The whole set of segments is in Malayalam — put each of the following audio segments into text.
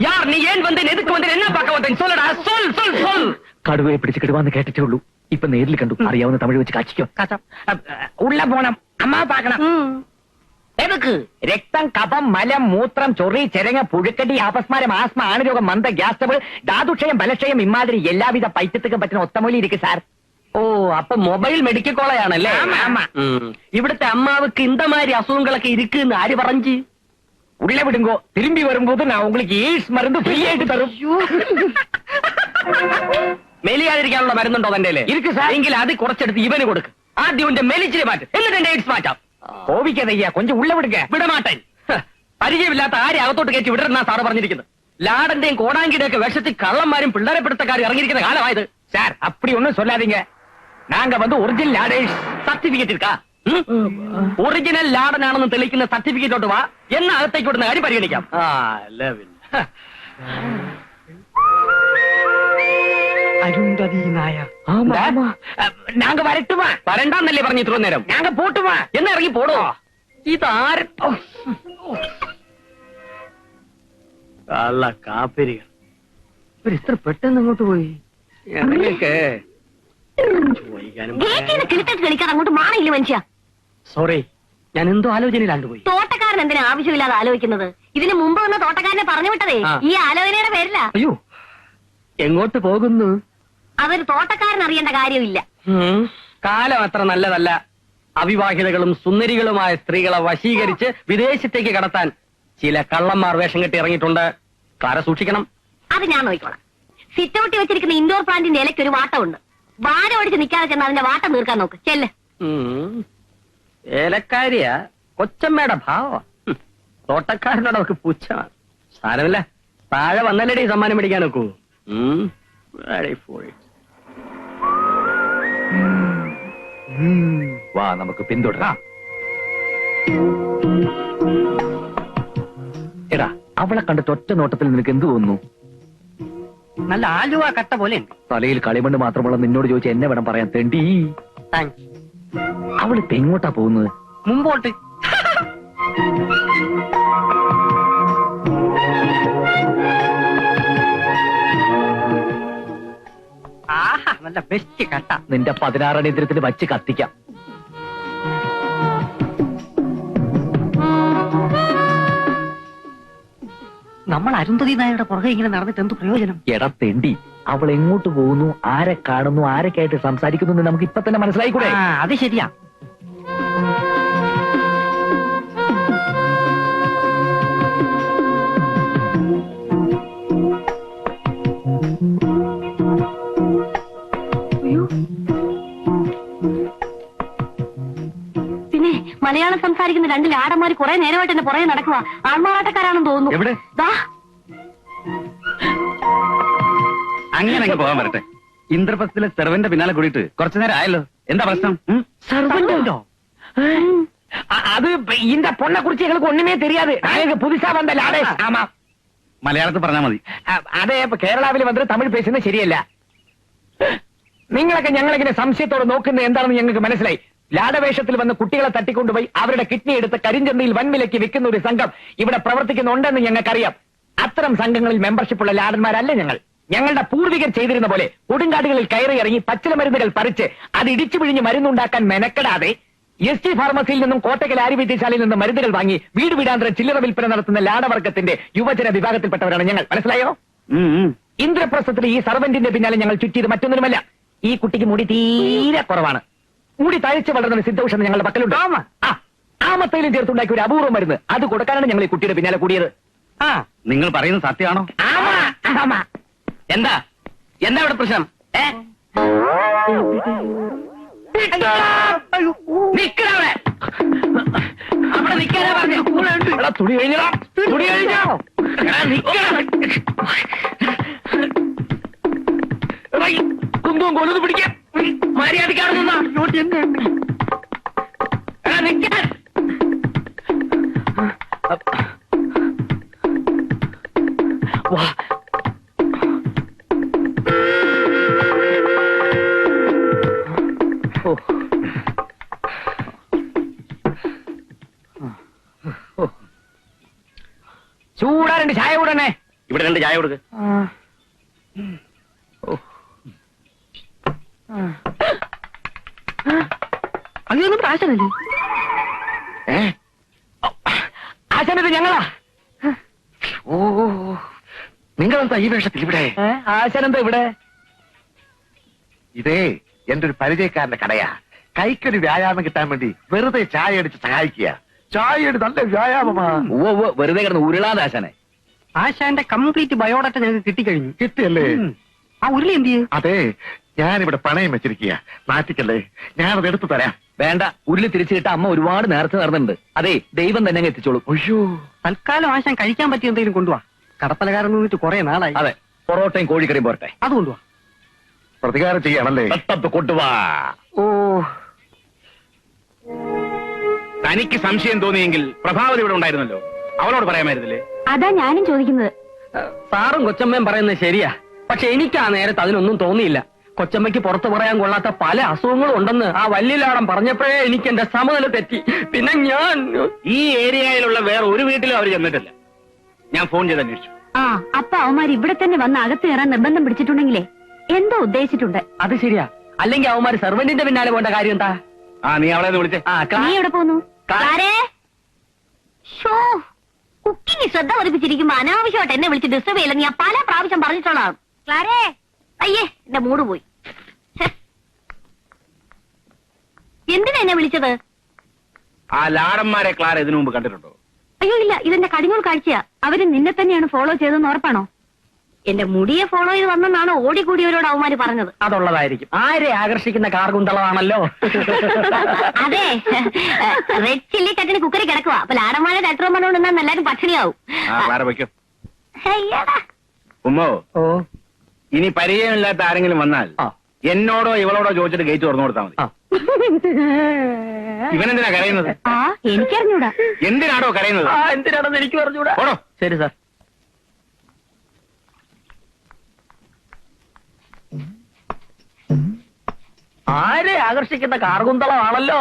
யார் நீ ஏன் வந்து எதுக்கு வந்து என்ன பார்க்க வந்தேன் சொல்லடா சொல் சொல் சொல் കടുവയെ പിടിച്ച് കിടുവാന്ന് കേട്ടിട്ടേ ഉള്ളൂ ഇപ്പൊ നേരിൽ കണ്ടു അറിയാവുന്ന തമിഴ് വെച്ച് കാച്ചിക്കോ உள்ள போனோம் அம்மா பார்க்கணும் എതുക്ക് രക്തം കഫം മലം മൂത്രം ചൊറി ചെരങ്ങ പുഴുക്കടി അപസ്മാരം ആസ്മ ആണരോഗം മന്ദ ഗ്യാസ് ട്രബിൾ ധാതുക്ഷയം ബലക്ഷയം ഇമാതിരി എല്ലാവിധ പൈത്യത്തുക്കും പറ്റുന്ന ഒത്തമൂലി ഇരിക്കും സാർ ഓ അപ്പൊ മൊബൈൽ മെഡിക്കൽ കോളേജാണല്ലേ ഉം. ഇവിടുത്തെ അമ്മാവുക്ക് ഇന്തമാതിരി അസുഖങ്ങളൊക്കെ ഇരിക്കുന്ന് ആര് പറഞ്ഞു ഉള്ള വിടുങ്കോ തിരുമ്പി വരുമ്പോൾ ഞാൻ உங்களுக்கு എയ്ഡ്സ് മരുന്ന് ഫ്രീ ആയിട്ട് തരും മെലിയാതിരിക്കാനുള്ള മരുന്നുണ്ടോ തന്റെ ഇരിക്കും സാർ എങ്കിൽ അത് കുറച്ചെടുത്ത് ഇവന് കൊടുക്ക് ആദ്യം ഉന്റെ മെലിച്ചിരി മാറ്റും എന്നിട്ട് എന്റെ എയ്ഡ്സ് മാറ്റാം കോപിക്കാതയ്യ കൊഞ്ചം ഉള്ള വിടുക വിടമാട്ടൻ ഹ, പരിചയമില്ലാത്ത ആരെ അകത്തോട്ട് കയറ്റി വിടരുന്ന സാറ് പറഞ്ഞിരിക്കുന്നത് ലാടന്റെയും കോടാങ്കിയുടെ ഒക്കെ വേഷത്തിൽ കള്ളന്മാരും പിള്ളേരെ പിടുത്തക്കാരും ഇറങ്ങിയിരിക്കുന്ന കാലമായത് സാർ അപ്പടി ഒന്നും சொல்லாதீங்க நாங்க வந்து ஒரிஜினல் லாடேஷ் സർട്ടിഫിക്കറ്റ് இருக்கா ഒറിജിനൽ ലാഡൻ ആണെന്ന് തെളിയിക്കുന്ന സർട്ടിഫിക്കറ്റോട്ട് വാ. എന്ന അകത്തേക്ക് വിടുന്ന കാര്യം പരിഗണിക്കാം. അരുന്ധതി നായർ? നാങ്ക വരട്ടുമാ വരണ്ടെന്നല്ലേ പറഞ്ഞു ഇത്ര നേരം? ഞങ്ങ പോട്ടുമാ എന്ന് ഇറങ്ങി പോടോ. ഇതാര? കള്ള കാപ്പിരികൾ. ഇത്ര പെട്ടെന്ന് അങ്ങോട്ട് പോയി. ഇറങ്ങിയൊക്കെ ചോദിക്കാനും കളിക്കാൻ അങ്ങോട്ട് മാറിയില്ല മനുഷ്യ? സോറി ഞാൻ എന്തോ ആലോചനയിലാണ്ട് പോയി. തോട്ടക്കാരൻ എന്തിനാ ആവശ്യമില്ലാതെ ആലോചിക്കുന്നത്? ഇതിന് മുമ്പ് വന്ന തോട്ടക്കാരനെ പറഞ്ഞു വിട്ടതേ. ആ. ഈ ആലോചനയുടെ പേരില്ല അയ്യോ. എങ്ങോട്ട് പോകുന്നു? അതൊരു തോട്ടക്കാരൻ അറിയേണ്ട കാര്യമില്ല. ഉം. കാലം അത്ര നല്ലതല്ല. അവിവാഹിതകളും സുന്ദരികളുമായ സ്ത്രീകളെ വശീകരിച്ച് വിദേശത്തേക്ക് കടത്താൻ ചില കള്ളന്മാർ വേഷം കെട്ടി ഇറങ്ങിയിട്ടുണ്ട്. കാര സൂക്ഷിക്കണം. അത് ഞാൻ നോക്കിക്കോളാം. സിറ്റൗട്ടി വെച്ചിരിക്കുന്ന ഇൻഡോർ പ്ലാന്റിന്റെ ഇലയ്ക്ക് ഒരു വാട്ടമുണ്ട്. വാര ഒടിച്ച് നിൽക്കാതെ ചെന്ന് അതിന്റെ വാട്ടം തീർക്കാൻ നോക്ക്. ചെല്ല്. ഉം. ഏലക്കാരിയ കൊച്ചമ്മയുടെ ഭാവ. തോട്ടക്കാരനോട് അവർക്ക് പുച്ഛമാണ്. സാരമില്ല. താഴെ വന്നല്ലേടി സമ്മാനം പിടിക്കാൻ നോക്കൂ. വാ നമുക്ക് പിന്തുടരാം. എടാ അവളെ കണ്ടിട്ട് ഒറ്റ നോട്ടത്തിൽ നിനക്ക് എന്ത് തോന്നുന്നു? നല്ല ആലുവ കട്ട പോലെ തലയിൽ കളിമണ്ണ് മാത്രമുള്ള നിന്നോട് ചോദിച്ച എന്നെ വേണം പറയാൻ തെണ്ടി. താങ്ക്സ് അവളിപ്പോ എങ്ങോട്ടാ പോകുന്നത്? മുമ്പോട്ട്. ആഹാ നല്ല ബെസ്റ്റ് കട്ട. നിന്റെ പതിനാറടിയന്ത്രത്തിന് വച്ച് കത്തിക്കാം. നമ്മൾ അരുന്ധതി നായരുടെ പുറകെ ഇങ്ങനെ നടന്നിട്ട് എന്ത് പ്രയോജനം? എടാ തെണ്ടി അവൾ എങ്ങോട്ട് പോകുന്നു ആരെ കാണുന്നു ആരൊക്കെയായിട്ട് സംസാരിക്കുന്നു എന്ന് നമുക്ക് ഇപ്പൊ തന്നെ മനസ്സിലായിക്കൂടെ? ആ, അത് ശരിയാ. പിന്നെ മലയാളം സംസാരിക്കുന്ന രണ്ട് ലാടന്മാര് കുറെ നേരമായിട്ട് എന്റെ പുറകെ നടക്കുക ആൾമാറാട്ടക്കാരാണെന്ന് തോന്നുന്നു. എവിടെ? ദാ, അങ്ങനെ അങ്ങ് പോകാൻ വരട്ടെ ഇന്ദ്രപ്രസ്ഥത്തിലെ സെർവന്റെ പിന്നാലെ കൂടിയിട്ട് കുറച്ചു നേരം ആയല്ലോ എന്താ പ്രശ്നം ഉം? സർവന്റോ അത് இந்த பொண்ணை குறிச்சு எங்களுக்கு ஒண்ணுமே தெரியாது நாங்க புதுசா வந்த லாடேஷ் ஆமா മലയാളത്തിൽ പറഞ്ഞാൽ മതി അ- അതെ ഇപ്പൊ കേരളാവിൽ വന്നിട്ട് തമിഴ് പേശുന്നത് ശരിയല്ല നിങ്ങളൊക്കെ ഞങ്ങളിങ്ങനെ സംശയത്തോടെ നോക്കുന്നത് എന്താണെന്ന് ഞങ്ങൾക്ക് മനസ്സിലായി ലാടവേഷത്തിൽ വന്ന് കുട്ടികളെ തട്ടിക്കൊണ്ടുപോയി അവരുടെ കിഡ്നി എടുത്ത് കരിഞ്ചന്തയിൽ വൻവിലയ്ക്ക് വിൽക്കുന്ന ഒരു സംഘം ഇവിടെ പ്രവർത്തിക്കുന്നുണ്ടെന്ന് ഞങ്ങൾക്കറിയാം അത്തരം സംഘങ്ങളിൽ മെമ്പർഷിപ്പ് ഉള്ള ലാടന്മാരല്ല ഞങ്ങൾ ഞങ്ങളുടെ പൂർവികർ ചെയ്തിരുന്ന പോലെ കൊടുങ്കാടുകളിൽ കയറി ഇറങ്ങി പച്ചില മരുന്നുകൾ പറിച്ച് അത് ഇടിച്ചു പിഴിഞ്ഞ് മരുന്നുണ്ടാക്കാൻ മെനക്കെടാതെ എസ് ടി ഫാർമസിയിൽ നിന്നും കോട്ടക്കൽ ആര്യവൈദ്യശാലയിൽ നിന്നും മരുന്നുകൾ വാങ്ങി വീട് വീടാന്തര ചില്ലറ വിൽപ്പന നടത്തുന്ന ലാടവർഗത്തിന്റെ യുവജന വിഭാഗത്തിൽപ്പെട്ടവരാണ് ഞങ്ങൾ. മനസ്സിലായോ. ഇന്ദ്രപ്രസ്ഥത്തിൽ ഈ സർവന്റിന്റെ പിന്നാലെ ഞങ്ങൾ ചുറ്റിയത് മറ്റൊന്നുമല്ല. ഈ കുട്ടിക്ക് മുടി തീരെ കുറവാണ്. മുടി തഴച്ചു വളർന്ന സിദ്ധൌഷധം ഞങ്ങളുടെ പക്കലുണ്ട്. ആമത്തയിലും ചേർത്തുണ്ടാക്കിയ ഒരു അപൂർവം മരുന്ന്. അത് കൊടുക്കാനാണ് ഞങ്ങൾ ഈ കുട്ടിയുടെ പിന്നാലെ കൂടിയത്. ആ നിങ്ങൾ പറയുന്നത് സത്യമാണോ. എന്താ? എന്താ ഇവിടെ പ്രശ്നം? ഏ? നിക്കടാ അവിടെ. നിക്കാനാ പറഞ്ഞു. തുണി കഴിഞ്ഞോ തുണി കഴിഞ്ഞോ? കുന്തവും കൊലുതും പിടിക്കാൻ മര്യാദക്കാണ് നിന്നാ. നിക്കാൻ ചായ കൊടുക്ക്. അങ്ങനെയൊന്നും ആശാനല്ലേ ഏ? ആശാനത് ഞങ്ങളാ? ഓ നിങ്ങളെന്താ ഈ വേഷത്തിൽ ഇവിടെ? ആശാനെന്താ ഇവിടെ? ഇതേ എന്റെ ഒരു പരിചയക്കാരന്റെ കടയാ. കൈക്കൊരു വ്യായാമം കിട്ടാൻ വേണ്ടി വെറുതെ ചായ അടിച്ച് സഹായിക്കുക. ചായ നല്ല വ്യായാമമാ. ഉവ്വ് വെറുതെ കിടന്ന് ഉരുളാതെ ആശാനെ. ആശാന്റെ കംപ്ലീറ്റ് ബയോഡാറ്റ ഞങ്ങൾക്ക് കിട്ടിക്കഴിഞ്ഞു. കിട്ടിയല്ലേ? ആ ഉരുളി എന്ത് ചെയ്യും? അതെ ഞാനിവിടെ പണയം വെച്ചിരിക്കുക മാറ്റിക്കല്ലേ? ഞാനത് എടുത്തു തരാം. വേണ്ട ഉരുളി തിരിച്ചിട്ട അമ്മ ഒരുപാട് നേരത്തെ നടന്നിട്ടുണ്ട്. അതെ ദൈവം തന്നെ അങ്ങ് എത്തിച്ചോളും. അയ്യോ. തൽക്കാലം ആശാൻ കഴിക്കാൻ പറ്റിയ എന്തെങ്കിലും കൊണ്ടുവാ. കടപ്പലകാരൻ നിന്നിട്ട് കുറെ നാളായി. അതെ പൊറോട്ടയും കോഴിക്കറിയും പോരട്ടെ. അത് കൊണ്ടുവാ. പ്രതികാരം ചെയ്യാണല്ലേ കൊണ്ടുവാ. ഓ. തനിക്ക് സംശയം തോന്നിയെങ്കിൽ പ്രഭാവതി ഇവിടെ ഉണ്ടായിരുന്നല്ലോ. അവളോട് പറയാമായിരുന്നില്ലേ? അതാ ഞാനും ചോദിക്കുന്നത്. സാറും കൊച്ചമ്മയും പറയുന്നത് ശരിയാ. പക്ഷെ എനിക്ക് ആ നേരത്ത് അതിനൊന്നും തോന്നിയില്ല. കൊച്ചമ്മയ്ക്ക് പുറത്തു പറയാൻ കൊള്ളാത്ത പല അസുഖങ്ങളും ഉണ്ടെന്ന് ആ വല്യലാടം പറഞ്ഞപ്പോഴേ എനിക്ക് എന്റെ സമനില തെറ്റി. പിന്നെ ഞാൻ ഈ ഏരിയയിലുള്ള വേറെ ഒരു വീട്ടിലും അവർ ചെന്നിട്ടില്ല. ഞാൻ ഫോൺ ചെയ്ത് അന്വേഷിച്ചു. ആ അപ്പ അവന്മാർ ഇവിടെ തന്നെ വന്ന് അകത്ത് കയറാൻ നിർബന്ധം പിടിച്ചിട്ടുണ്ടെങ്കിലേ എന്തോ ഉദ്ദേശിച്ചിട്ടുണ്ട്. അത് ശരിയാ. അല്ലെങ്കിൽ അവന്മാർ സെർവന്റിന്റെ പിന്നാലെ പോണ്ട കാര്യം എന്താ? ആ നീ അവളെ വിളിച്ചേ. ആ നീ എവിടെ പോന്നു കാ- കുക്കിംഗ് ശ്രദ്ധ പതിപ്പിച്ചിരിക്കുമ്പോ അനാവശ്യമായിട്ട് എന്നെ വിളിച്ച് ഡിസ്റ്റർബ് ചെയ്യില്ല ഞാൻ പല പ്രാവശ്യം പറഞ്ഞിട്ടുള്ളതാണ്. ക്ലാരേ? അയ്യേ എന്റെ മൂഡ് പോയി. എന്തിനാ എന്നെ വിളിച്ചത്? ആ ലാടന്മാരെ ക്ലാര ഇതിനു മുമ്പ് കണ്ടിട്ടുണ്ടോ? അയ്യോ ഇല്ല ഇതെന്റെ കടിഞ്ഞൂൽ കാഴ്ചയാ. അവർ നിന്നെ തന്നെയാണ് ഫോളോ ചെയ്തതെന്ന് ഉറപ്പാണോ? എന്റെ മുടിയെ ഫോളോ ചെയ്ത് വന്നെന്നാണ് ഓടിക്കൂടിയവരോട് അവന്മാര് പറഞ്ഞത്. അതുള്ളതായിരിക്കും. ആരെ ആകർഷിക്കുന്ന കാർഗുന്തളമാണല്ലോ അതെ. റെഡ് ചില്ലി ചട്ടിന് കുക്കറി കിടക്കുക അപ്പൊ ലാടന്മാരെ ഡാക്ടർ പറഞ്ഞുകൊണ്ട് എല്ലാരും പട്ടിണിയാവും. ഉമ്മോ ഓ. ഇനി പരിചയമില്ലാത്ത ആരെങ്കിലും വന്നാൽ എന്നോടോ ഇവളോടോ ചോദിച്ചിട്ട് ഗേറ്റ് തുറന്നു കൊടുത്താൽ മതി. ഇവനെന്തിനാ കരയുന്നത്? ആ എനിക്കറിഞ്ഞൂടാ. എന്തിനാടോ കരയുന്നത്? ആ എന്തിനാണെന്ന് എനിക്ക് പറഞ്ഞൂടാ ഓടോ. ശരി സാർ. ആരെ ആകർഷിക്കുന്ന കാർഗുന്തളമാണല്ലോ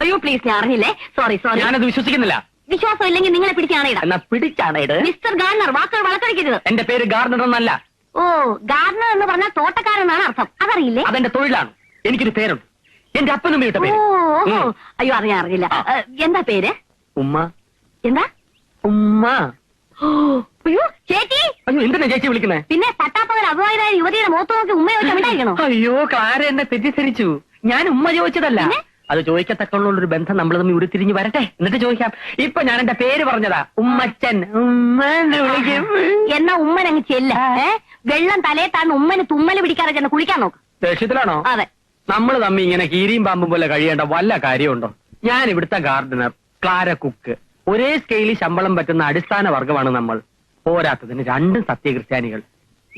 അയ്യോ പ്ലീസ് ഞാൻ അറിഞ്ഞില്ലേ? സോറി സോറി ഞാനത് വിശ്വസിക്കുന്നില്ല. വിശ്വാസം ഇല്ലെങ്കിൽ നിങ്ങളെ പിടിച്ചാണിട എന്നാ പിടിച്ചാണേട് മിസ്റ്റർ ഗാർണർ വാക്കുകൾ വളർത്തടിക്കരുത് എന്റെ പേര് ഗാർണർ എന്നല്ല. ഓ ഗാർണർ എന്ന് പറഞ്ഞാൽ തോട്ടക്കാരെന്നാണ് അർത്ഥം. അതറിയില്ലേ? അതെന്റെ തൊഴിലാണ്. എനിക്കൊരു പേരുണ്ട്. എന്റെ അപ്പനും ഇട്ട പേര്. ഓ. അയ്യോ അറിഞ്ഞ അറിഞ്ഞില്ല. ആ. എന്താ പേര്? ഉമ്മ. എന്താ? ഉമ്മ. ഓ, അയ്യോ ചേച്ചി. അയ്യോ എന്തിനാ ചേച്ചി വിളിക്കുന്നേ? പിന്നെ പട്ടാപ്പകൽ അപമാനായ യുവതിയുടെ മുഖത്ത് നോക്കി ഉമ്മ ചോദിച്ചാൽ ഉണ്ടായിരിക്കണോ അയ്യോ ക്ലാര എന്നെ തെറ്റിദ്ധരിച്ചു. ഞാൻ ഉമ്മ ചോദിച്ചതല്ല. അത് ചോദിക്കത്തക്കുള്ള ഒരു ബന്ധം നമ്മൾ തമ്മിൽ ഉരുത്തിരിഞ്ഞ് വരട്ടെ. എന്നിട്ട് ചോദിക്കാം. ഇപ്പൊ ഞാൻ എന്റെ പേര് പറഞ്ഞതാ. ഉമ്മച്ചൻ. ഉമ്മ എന്ന് വിളിക്കും. എന്നാ ഉമ്മൻ അങ്ങ് ചെല്ല. വെള്ളം തലേ താഴ്ന്ന് ഉമ്മന് തുമ്മൽ പിടിക്കാതെ ചെന്ന് കുളിക്കാൻ നോക്ക്. ദേഷ്യത്തിലാണോ അതെ. നമ്മൾ തമ്മി ഇങ്ങനെ കീരിയും പാമ്പും പോലെ കഴിയേണ്ട വല്ല കാര്യമുണ്ടോ? ഞാൻ ഇവിടുത്തെ ഗാർഡനർ ക്ലാര കുക്ക്. ഒരേ സ്കെയിലിൽ ശമ്പളം പറ്റുന്ന അടിസ്ഥാന വർഗമാണ് നമ്മൾ. പോരാത്തതിന് രണ്ടും സത്യക്രിസ്ത്യാനികൾ.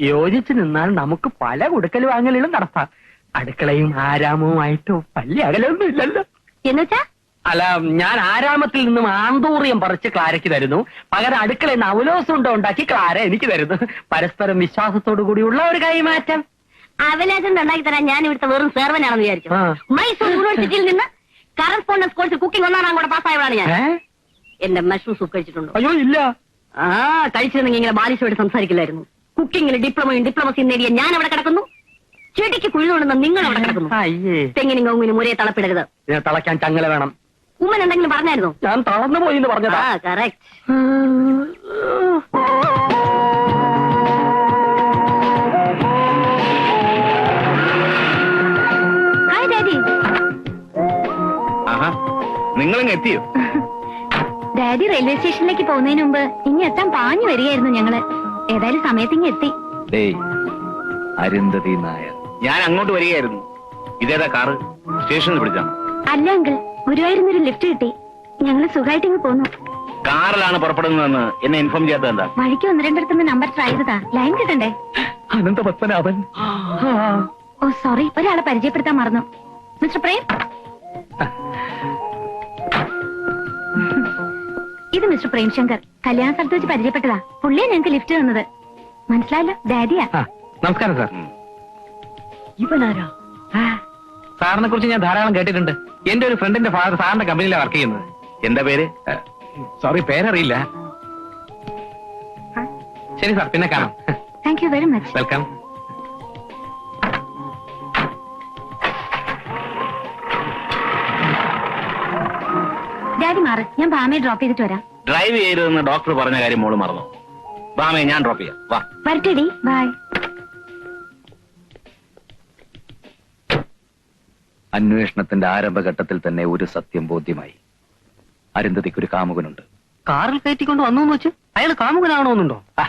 യോജിച്ചു നിന്നാൽ നമുക്ക് പല കൊടുക്കൽ വാങ്ങലുകളും നടത്താം. അടുക്കളയും ആരാമവുമായിട്ടോ വലിയ അകലൊന്നും ഇല്ലല്ലോ. എന്നുവെച്ചാ? അല്ല ഞാൻ ആരാമത്തിൽ നിന്നും ആന്തൂറിയം പറിച്ച് ക്ലാരയ്ക്ക് തരുന്നു. പകരം അടുക്കളയിൽ നിന്ന് അവലോസുണ്ട ഉണ്ടോ ഉണ്ടാക്കി ക്ലാര എനിക്ക് തരുന്നു. പരസ്പരം വിശ്വാസത്തോടു കൂടിയുള്ള ഒരു കൈമാറ്റം. അവലാശം ഉണ്ടാക്കി തരാൻ ഞാൻ ഇവിടുത്തെ വെറും സേർവനാണെന്ന് വിചാരിച്ചു. മൈസൂർ യൂണിവേഴ്സിറ്റിയിൽ നിന്ന് കറസ്പോണ്ടൻസ് കോഴ്സ് കുക്കിംഗ് ഒന്നാം കൂടെ പാസ്സായവളാണ് ഞാൻ? എന്റെ മഷ്റൂം സൂപ്പ് കഴിച്ചിട്ടുണ്ടോ? അയ്യോ ഇല്ല. ആ കഴിച്ചിരുന്നെങ്കിൽ ഇങ്ങനെ ബാലിശോട് സംസാരിക്കില്ലായിരുന്നു. കുക്കിംഗിൽ ഡിപ്ലോമയും ഡിപ്ലോമസിയും നേടിയ ഞാൻ അവിടെ കിടക്കുന്നു. ചെടിക്ക് കുഴിതുകൊണ്ടെന്ന് നിങ്ങൾ അവിടെ കിടക്കുന്നു. അയ്യേ. തെങ്ങിനും കവുങ്ങിനും ഒരേ തളപ്പിടരുത്. ഇതിനെ തളയ്ക്കാൻ ചങ്ങല വേണം. ഉമ്മൻ എന്തെങ്കിലും പറഞ്ഞായിരുന്നു? ഞാൻ തളർന്നു പോയി എന്ന് പറഞ്ഞതാ. ആ കറക്റ്റ് ഹായ് ഡാഡി ആഹാ നിങ്ങളിങ്ങ് എത്തിയോ? ഡാഡി റെയിൽവേ സ്റ്റേഷനിലേക്ക് പോകുന്നതിന് മുമ്പ് ഇനി എത്താൻ പാഞ്ഞു വരികയായിരുന്നു ഞങ്ങൾ. ഏതായാലും സമയത്ത് ഇങ്ങ് എത്തി. അരുന്ധതി നായർ. ഞാൻ അങ്ങോട്ട് വരികയായിരുന്നു. ഇതേതാ കാറ്? സ്റ്റേഷനിൽ പിടിച്ചാണ് അല്ല അങ്കിൾ ഗുരുവായൂരിന്നൊരു ലിഫ്റ്റ് കിട്ടി. ഞങ്ങൾ സുഖമായിട്ട് ഇങ്ങ് പോന്നു. കാറിലാണ് പുറപ്പെടുന്നതെന്ന് എന്നെ ഇൻഫോം ചെയ്യാത്ത എന്താ? വഴിക്ക് ഒന്ന് രണ്ടിടത്തുനിന്ന് നമ്പർ ട്രൈ ചെയ്തതാ. ലൈൻ കിട്ടണ്ടേ? Anantha Padmanabhan oh sorry. ഒരാളെ പരിചയപ്പെടുത്താൻ മറന്നു. മിസ്റ്റർ പ്രേം? മിസ്റ്റർ പ്രേംശങ്കർ. കല്യാണ സ്ഥലത്ത് വെച്ച് പരിചയപ്പെട്ടതാ. പുള്ളിയെ ഞങ്ങൾക്ക് ലിഫ്റ്റ് തന്നത്. മനസ്സിലായല്ലോ? ഡാഡിയാ. നമസ്കാരം സാർ. ഇവനാരാ സാറിനെ കുറിച്ച് ഞാൻ ധാരാളം കേട്ടിട്ടുണ്ട്. എന്റെ ഒരു ഫ്രണ്ടിന്റെ ഫാദർ സാറിന്റെ കമ്പനിയിലാണ് വർക്ക് ചെയ്യുന്നത്. എന്താ പേര്? സോറി പേരറിയില്ല. ശരി സാർ പിന്നെ കാണാം. Thank you very much welcome മാറ് ഞാൻ ബാമയെ ഡ്രോപ്പ് ചെയ്തിട്ട് വരാം. ഡ്രൈവ് ചെയ്തതെന്ന് ഡോക്ടർ പറഞ്ഞ കാര്യം മോൾ മറന്നു. ബാമയെ ഞാൻ ഡ്രോപ്പ് ചെയ്യാം. വാ. വരട്ടെടി. ബൈ അന്വേഷണത്തിന്റെ ആരംഭഘട്ടത്തിൽ തന്നെ ഒരു സത്യം ബോധ്യമായി. അരുന്ധതിക്ക് ഒരു കാമുകനുണ്ട്. കാറിൽ കയറ്റിക്കൊണ്ട് വന്നു വെച്ച് അയാൾ കാമുകനാണോന്നുണ്ടോ ആ,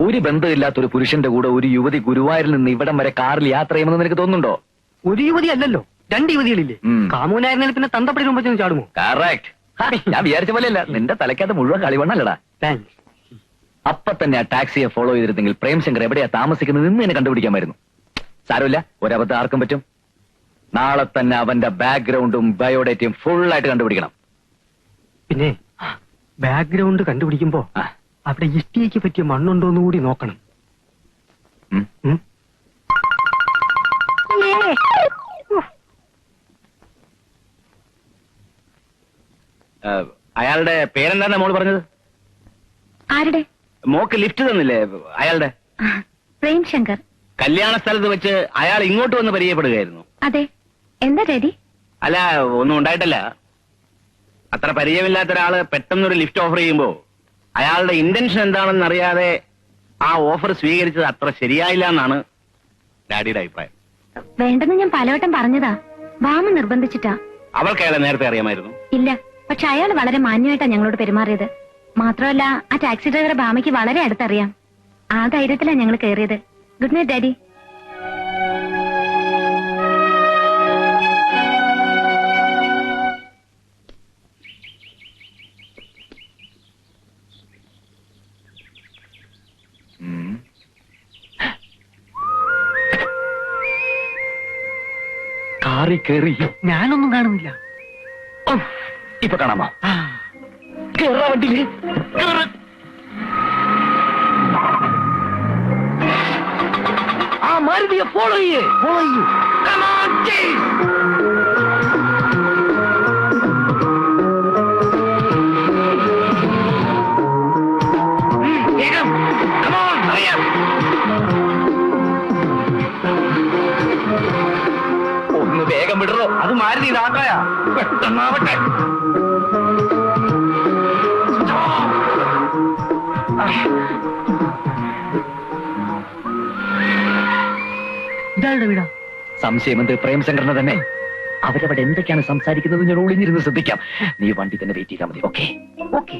ഒരു ബന്ധമില്ലാത്ത ഒരു പുരുഷന്റെ കൂടെ ഒരു യുവതി ഗുരുവായൂരിൽ നിന്ന് ഇവിടം വരെ കാറിൽ യാത്ര ചെയ്യുമെന്ന് നിനക്ക് തോന്നുന്നുണ്ടോ? ഒരു യുവതി അല്ലല്ലോ. രണ്ട് യുവതികളില്ലേ. ഉം. പിന്നെ തന്തപ്പടി മുമ്പ് ചെന്ന് ചാടുമോ? കറക്റ്റ് ഞാൻ വിചാരിച്ച പോലെയല്ല. നിന്റെ തലയ്ക്കകത്ത് മുഴുവൻ കളിവണ്ണല്ലടാ. താങ്ക്സ് അപ്പൊ തന്നെ ആ ടാക്സിയെ ഫോളോ ചെയ്തിരുന്നെങ്കിൽ പ്രേംശങ്കർ എവിടെയാ താമസിക്കുന്നത് എന്ന് എന്നെ കണ്ടുപിടിക്കാമായിരുന്നു. സാരമില്ല ഒരബദ്ധം ആർക്കും പറ്റും. നാളെ തന്നെ അവന്റെ ബാക്ക്ഗ്രൗണ്ടും ബയോഡേറ്റയും ഫുൾ ആയിട്ട് കണ്ടുപിടിക്കണം. പിന്നെ ബാക്ക്ഗ്രൗണ്ട് കണ്ടുപിടിക്കുമ്പോ ആ, അവിടെ ഇഷ്ടിയേക്ക് പറ്റിയ മണ്ണുണ്ടോ എന്ന് കൂടി നോക്കണം. ഉം. ഉം? ആ, അയാളുടെ പേരെന്താ മോൾ പറഞ്ഞത്? ആരുടെ? മോക്ക് ലിഫ്റ്റ് തന്നില്ലേ അയാളുടെ? പ്രേംശങ്കർ. കല്യാണ സ്ഥലത്ത് വെച്ച് അയാൾ ഇങ്ങോട്ട് വന്ന് പരിചയപ്പെടുകയായിരുന്നു. അതെ. എന്താ ഡാഡി അല്ല ഒന്നും ഉണ്ടായിട്ടല്ല. അത്ര പരിചയമില്ലാത്ത ഒരാൾ പെട്ടെന്നൊരു ലിഫ്റ്റ് ഓഫർ ചെയ്യുമ്പോ അയാളുടെ ഇന്റൻഷൻ എന്താണെന്ന് അറിയാതെ ആ ഓഫർ സ്വീകരിച്ചത് അത്ര ശരിയായില്ല എന്നാണ് ഡാഡിയുടെ അഭിപ്രായം. വേണ്ടെന്ന് ഞാൻ പലവട്ടം പറഞ്ഞതാ. വാമ നിർബന്ധിച്ചിട്ടാ. അവൾക്ക് അയാളെ നേരത്തെ അറിയാമായിരുന്നു. ഇല്ല. പക്ഷെ അയാൾ വളരെ മാന്യമായിട്ടാണ് ഞങ്ങളോട് പെരുമാറിയത്. മാത്രമല്ല ആ ടാക്സി ഡ്രൈവറെ ഭാമയ്ക്ക് വളരെ അടുത്തറിയാം. ആ ധൈര്യത്തിലാണ് ഞങ്ങൾ കയറിയത് ഗുഡ് നൈറ്റ് ഡാഡി. കാറി കയറി ഞാനൊന്നും കാണുന്നില്ല. ഇപ്പൊ കാണാമോ? കേറാ വണ്ടിയിൽ. ആ മാരുതിയെ ഫോളോ ചെയ്യേ. ഫോളോ ചെയ്യൂ. Come ഒന്ന് വേഗം വിടറോ. അത് മാരുതി ഇതാക്കായ പെട്ടെന്നാവട്ടെ. ഇതാളുടെ വീടാ? സംശയം എന്ത്? പ്രേംശങ്കറിനെ തന്നെ. അവരവിടെ എന്തൊക്കെയാണ് സംസാരിക്കുന്നത്? ഞാൻ ഒളിഞ്ഞിരുന്ന് ശ്രദ്ധിക്കാം. നീ വണ്ടി തന്നെ വെയിറ്റ് ചെയ്താൽ മതി. ഓക്കെ ഓക്കെ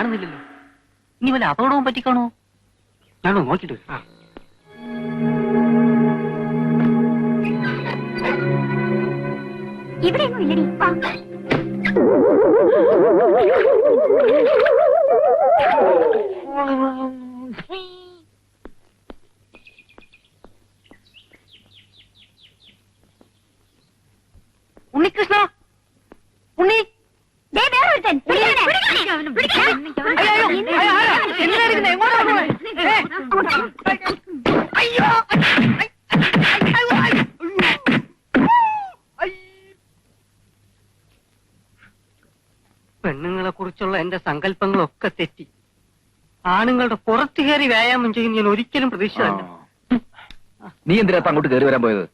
കാണുന്നില്ലല്ലോ. ഇനി വല്ല അപകടവും പറ്റിക്കാണോ? ഞാനോ നോക്കിട്ട് ഇവിടെ ഇവിടെയൊന്നും ഇല്ലടി. വാ ഉണ്ണി ദേ വേറൊരുത്തൻ. പിടിക്കണേ. പിടിക്കണേ. അയ്യോ, അയ്യോ, അയ്യോ, ആരാ? എന്തിനാ ഇരിക്കുന്നെ? എങ്ങോട്ടാ പോണെ? ഏ? അയ്യോ പെണ്ണുങ്ങളെ കുറിച്ചുള്ള എന്റെ സങ്കല്പങ്ങളൊക്കെ തെറ്റി ആണുങ്ങളുടെ പുറത്തു കയറി വ്യായാമം ചെയ്യും ഞാൻ ഒരിക്കലും പ്രതീക്ഷിച്ചതല്ല. നീ എന്തിനാ അങ്ങോട്ട് കയറി വരാൻ പോയത്?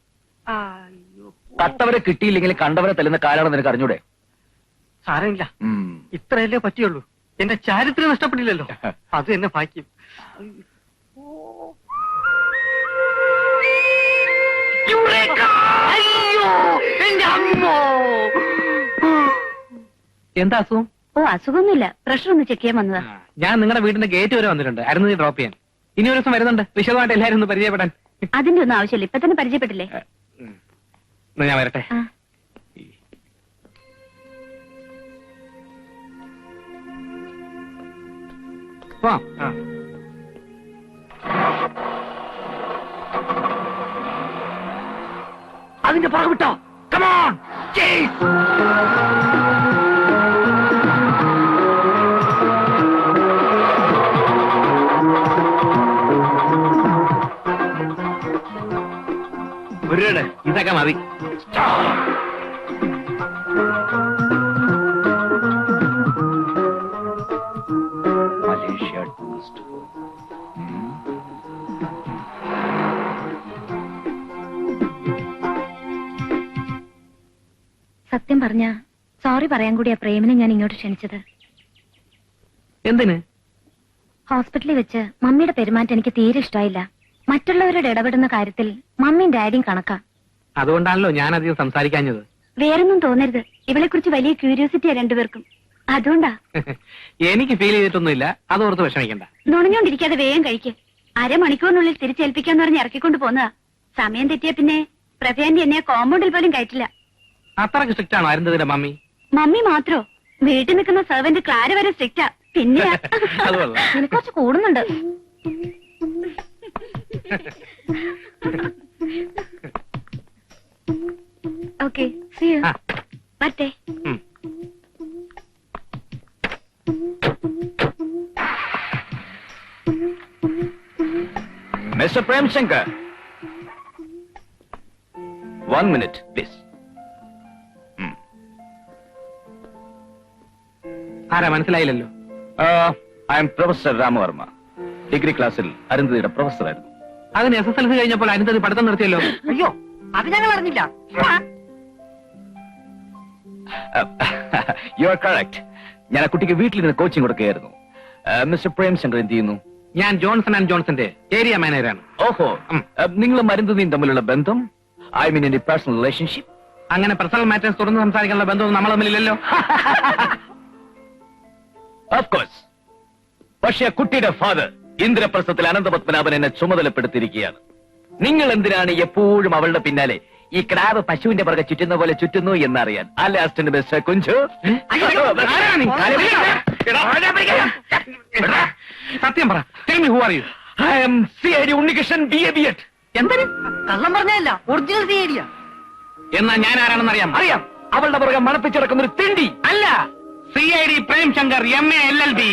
അയ്യോ കട്ടവരെ കിട്ടിയില്ലെങ്കിൽ കണ്ടവരെ തല്ലുന്ന കാലാണ് നിനക്ക് അറിഞ്ഞൂടെ? സാരമില്ല. ഉം. ഇത്രയല്ലേ പറ്റിയുള്ളൂ. എന്റെ ചാരിത്രം നഷ്ടപ്പെട്ടില്ലല്ലോ. അത് എന്നെ ഭാഗ്യം. അയ്യോ എന്റെ അമ്മോ! എന്താ അസുഖം? ഓ അസുഖമൊന്നുമില്ല. പ്രഷർ ഒന്ന് ചെക്ക് ചെയ്യാൻ വന്നതാ. ഞാൻ നിങ്ങളുടെ വീടിന്റെ ഗേറ്റ് വരെ വന്നിട്ടുണ്ട്. അരുന്ന് ഡ്രോപ്പ് ചെയ്യാൻ. ഇനി ഒരു ദിവസം വരുന്നുണ്ട്. വിശദമായിട്ട് എല്ലാരും ഒന്ന് പരിചയപ്പെടാൻ. അതിന്റെ ഒന്നും ആവശ്യമില്ല. ഇപ്പൊ തന്നെ പരിചയപ്പെട്ടില്ലേ? ഞാൻ വരട്ടെ? ആ. പോവാം. അതിന്റെ പുറകെ വിട്ടോ. കമോൺ ഇതൊക്കെ മതി. മലേഷ്യ ടൂറിസ്റ്റ് സത്യം പറഞ്ഞ സോറി പറയാൻ കൂടിയ പ്രേമിനെ ഞാൻ ഇങ്ങോട്ട് ക്ഷണിച്ചത്. എന്തിന്? ഹോസ്പിറ്റലിൽ വെച്ച് മമ്മിയുടെ പെരുമാറ്റം എനിക്ക് തീരെ ഇഷ്ടമായില്ല. മറ്റുള്ളവരുടെ ഇടപെടുന്ന കാര്യത്തിൽ മമ്മിയും ഡാഡിയും കണക്കാ. അതുകൊണ്ടാണല്ലോ ഞാൻ അധികം സംസാരിക്കാഞ്ഞത്. വേറൊന്നും തോന്നരുത്. ഇവളെ കുറിച്ച് വലിയ ക്യൂരിയോസിറ്റിയാ രണ്ടുപേർക്കും. അതുകൊണ്ടാ? എനിക്ക് ഫീൽ ചെയ്തിട്ടൊന്നുമില്ല. അത് ഓർത്ത് വിഷമിക്കണ്ട. നുണഞ്ഞോണ്ടിരിക്കാതെ വേഗം കഴിക്ക്. അരമണിക്കൂറിനുള്ളിൽ തിരിച്ചേൽപ്പിക്കാന്ന് പറഞ്ഞ് ഇറക്കിക്കൊണ്ട് പോന്നതാ. സമയം തെറ്റിയ പിന്നെ പ്രഭയാന്റെ എന്നെ കോമ്പൗണ്ടിൽ പോലും കയറ്റില്ല. അത്രയ്ക്ക് സ്ട്രിക്റ്റ് ആണോ അരുന്നതിന്റെ മമ്മി? മമ്മി മാത്രോ? വീട്ടിൽ നിൽക്കുന്ന സെർവന്റ് ക്ലാര വരെ സ്ട്രിക്റ്റാ പിന്നെ. നിനക്ക് കുറച്ച് കൂടുന്നുണ്ട്. ഓക്കെ വരട്ടെ mister Premshankar. One minute please ആരാ മനസ്സിലായില്ലല്ലോ. I am professor Ramavarma. Degree ക്ലാസ്സിൽ അരുന്ധതിയുടെ പ്രൊഫസറായിരുന്നു അതിന് എസ് എസ് എൽ സി കഴിഞ്ഞപ്പോൾ അരുന്ധതി പഠിത്തം നിർത്തിയല്ലോ. അയ്യോ അത് ഞങ്ങൾ അറിഞ്ഞില്ല. യു ആർ കറക്റ്റ് ഞാൻ ആ കുട്ടിക്ക് വീട്ടിൽ നിന്ന് കോച്ചിങ് കൊടുക്കുകയായിരുന്നു. മിസ്റ്റർ പ്രേംശങ്കർ എന്ത് ചെയ്യുന്നു? ഞാൻ ജോൺസൺ ആൻഡ് ജോൺസന്റെ ഏരിയ മാനേജറാണ്. ഓഹോ. നിങ്ങളും അരുന്ധതിയും തമ്മിലുള്ള ബന്ധം ഐ മീൻ എന്റെ പേഴ്സണൽ റിലേഷൻഷിപ്പ് അങ്ങനെ പേഴ്സണൽ മാറ്റേഴ്സ് തുറന്ന് സംസാരിക്കാനുള്ള ബന്ധമൊന്നും നമ്മൾ തമ്മിലില്ലല്ലോ. ഓഫ് കോഴ്സ് പക്ഷേ കുട്ടിയുടെ ഫാദർ ഇന്ദ്രപ്രസ്ഥത്തിൽ അനന്തപത്മനാഭൻ എന്നെ ചുമതലപ്പെടുത്തിയിരിക്കുകയാണ്. നിങ്ങൾ എന്തിനാണ് എപ്പോഴും അവളുടെ പിന്നാലെ ഈ ക്രാവ് പശുവിന്റെ പുറകെ ചുറ്റുന്ന പോലെ ചുറ്റുന്നു എന്നറിയാൻ. അല്ലെ അസിസ്റ്റന്റ് ബെസ്റ്റ് കുഞ്ചു? സത്യം പറ. Tell me who are you I am C I D Unnikrishnan B A B Ed എന്തിന്? കള്ളം പറഞ്ഞല്ല ഒറിജിനൽ തീയടിയാ എന്നാ ഞാൻ ആരാണെന്ന് അറിയാം? അറിയാം. അവളുടെ പുറകെ മണപ്പിച്ചിറക്കുന്ന ഒരു തിണ്ടി. അല്ല. C I D Prem Shankar M A L L B